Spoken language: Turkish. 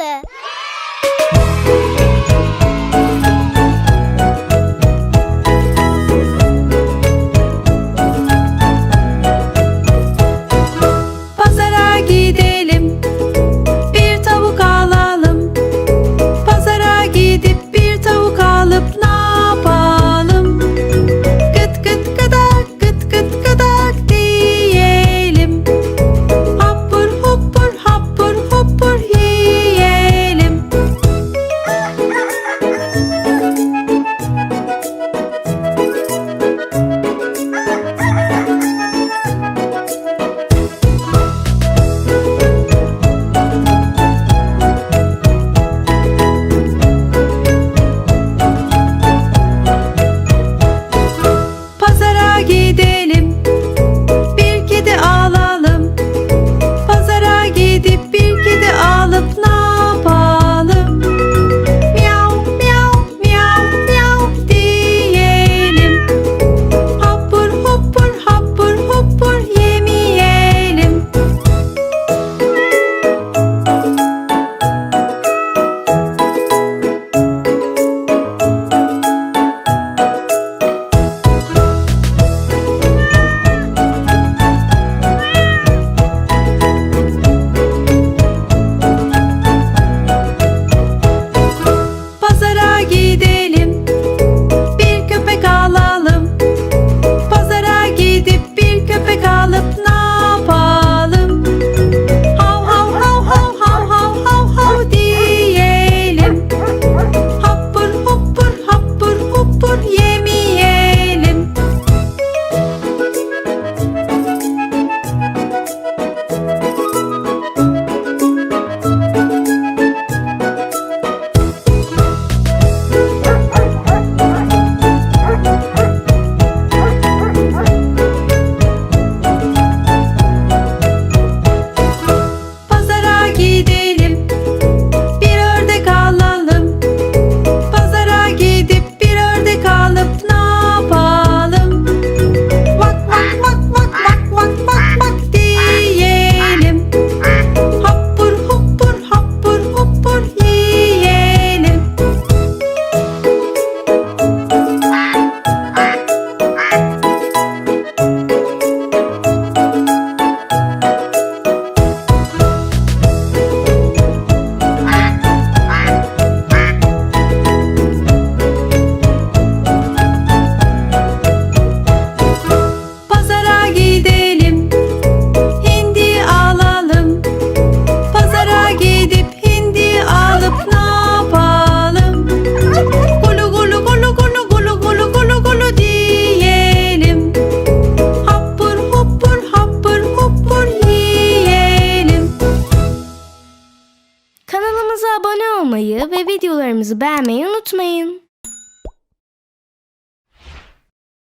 は！Abone olmayı ve videolarımızı beğenmeyi unutmayın.